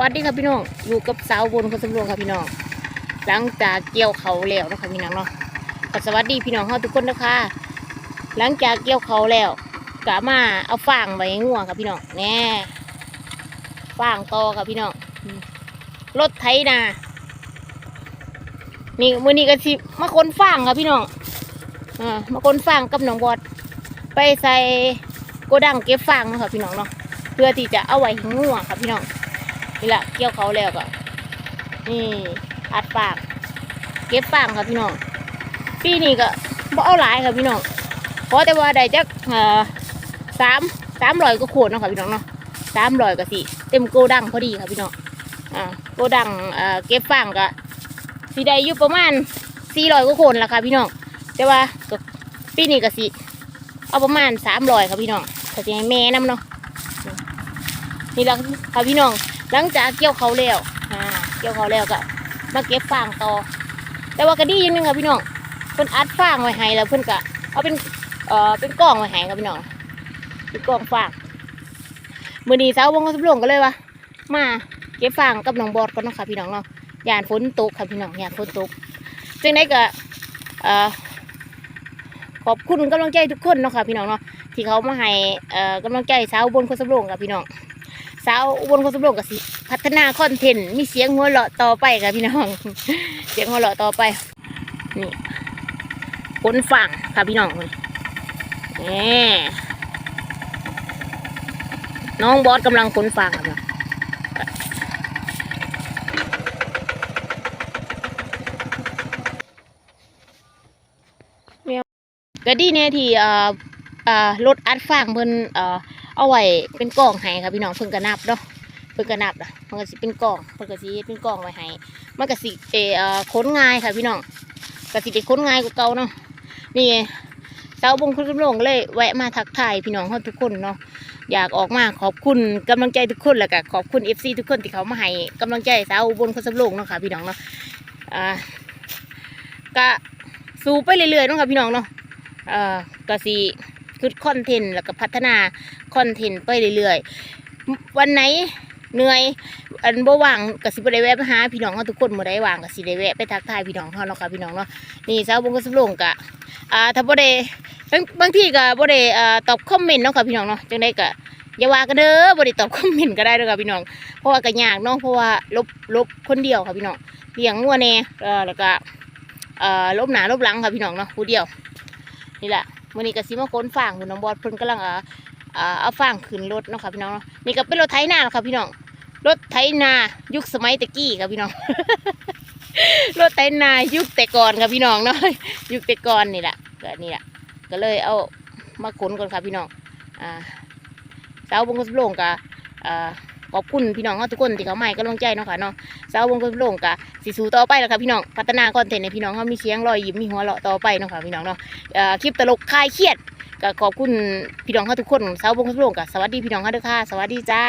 วัสดีครับพี่น้อง อยู่กับสาวบนคนสำรวงครับพี่น้อง หลังจากเกี่ยวเขาแล้วนะคะพี่น้องเนาะก็สวัสดีพี่น้องเฮาทุกคนนะคะ หลังจากเกี่ยวเขาแล้วกะมาเอาฟางไว้ให้งัวครับพี่น้องแน่ฟางต่อครับพี่น้องรถไถนานี่มือนี้ก็สิมาคนฟางครับพี่น้องอ่ามาคนฟางกับน้องบอดไปใส่โกดังเก็บฟางนะค่ะพี่น้องเนาะเพื่อที่จะเอาไว้ให้งัวครับพี่น้อง นี่แหละเกี่ยวเขาแล้วก็นี่อัดฟางเก็บฟางครับพี่น้องปีนี้ก็บ่เอาหลายครับพี่น้องเพราะแต่ว่าได้จักสามสามร้อยก็โขดเนาะครับพี่น้องเนาะสามร้อยก็สิเต็มโกดังพอดีครับพี่น้องอ่าโกดังเก็บฟางก็สิได้อยู่ประมาณสี่ร้อยก็โขดละค่ะพี่น้องแต่ว่าปีนี้ก็สิเอาประมาณสามร้อยครับพี่น้องก็สิให้แม่น้ำเนาะนี่แหละค่ะพี่น้อง หลังจากเกี่ยวเขาวแล้วอ่าเกี่ยวเขาวแล้วก็มาเก็บฟางต่อ แต่ว่าก็ดีอย่างหนึงค่ะพี่น้องเพิ่นอัดฟางไว้ให้แล้วเพิ่นก็เอาเป็นเอ่อเป็นกล่องไว้ให้ครับพี่น้องเป็นกล่องฟางมื้อนี้สาววงก็สำรวงก็เลยว่ามาเก็บฟางกับน้องบอดก่อนเนาะค่ะพี่น้องเนาะยานฝนตกค่ะพี่น้องยานฝนตกจึงได้ก็เอ่อขอบคุณกำลังใจทุกคนเนาะค่ะพี่น้องเนาะที่เขามาให้เอ่อกำลังใจสาวอุบนคนสำรวงค่ะพี่น้อง สาวอุบลคนสำโรงกับสิ พัฒนาคอนเทนต์มีเสียงหัวเราะต่อไปค่ะพี่น้อง เสียงหัวเราะต่อไป นี่ขนฝั่งค่ะพี่น้องนี่น้องบอสกำลังขนฝั่งค่ะพี่น้องก็ดีแน่ที่เอ่อเอ่รถอัดฟางเพิ่น เอาไว้เป็นกล่องให้ครับพี่น้องเพิ่นก็นับเนาะเพิ่นก็นับอะมันก็สิเป็นกล่องเพิ่นก็สิเป็นกล่องไว้ให้มันก็สิเออเอ่อขนง่ายค่ะพี่น้องก็สิได้นง่ายกว่าเก่าเนาะนี่เสาบงคุณสำโรงก็เลยแวะมาทักทายพี่น้องเฮาทุกคนเนาะอยากออกมาขอบคุณกำลังใจทุกคนแหล้วก็ขอบคุณ FC ทุกคนที่เขามาให้กำลังใจสาวบลคนสำโรงเนาะค่ะพี่น้องเนาะอ่าก็สู้ไปเรื่อยๆเนาะค่ะพี่น้องเนาะอ่อก็สิ คือคอนเทนต์แล้วก็พัฒนาคอนเทนต์ไปเรื่อยๆ วันไหนเหนื่อยอันบ่ว่างก็สิบ่ได้แวะไปหาพี่น้องเฮาทุกคนบ่ได้ว่างก็สิได้แวะไปทักทายพี่น้องเฮาเนาะค่ะพี่น้องเนาะนี่สาวบงก็สำลงกะอ่าถ้าบ่ได้บางบางทีก็บ่ได้อ่าตอบคอมเมนต์เนาะค่ะพี่น้องเนาะจังได๋ก็อย่าว่ากันเด้อบ่ได้ตอบคอมเมนต์ก็ได้เด้อค่ะพี่น้องเพราะว่าก็ยากเนาะเพราะว่าลบลบคนเดียวค่ะพี่น้องเลี้ยงงัวแน่แล้วก็อ่อลบหนาลบหลังค่ะพี่น้องเนาะผู้เดียวนี่แหละ มื้อนี้ก็สิมาค้นฟางคุณน้องบอดเพิ่นกำลังอ่าอ่าเอาฟางขึ้นรถเนาะค่ะพี่น้องเนาะนี่ก็เป็นรถไถนาเนาะค่ะพี่น้องรถไถนายุคสมัยตะกี้ค่ะพี่น้องรถไถนายุคแต่ก่อนค่ะพี่น้องเนาะยุคแต่ก่อนนี่แหละก็นี่แหละก็เลยเอามาขนก่อนค่ะพี่น้องอ่าสาวบงกสมโลงกะอ่า ขอบคุณพี่น้องเฮาทุกคนที่เขามาให้กำลังใจเนาะค่ะเนาะสาววงกสมโลงกะสีสูต่อไปแล้วค่ะพี่น้องพัฒนาคอนเทนต์ในพี่น้องเขามีเสียงรอยยิ้มมีหัวเราะต่อไปเนาะค่ะพี่น้องเนาะคลิปตลกคลายเครียดก็ขอบคุณพี่น้องเขาทุกคนสาววงคำโรงกับสวัสดีพี่น้องเขาด้วยค่ะสวัสดีจ้า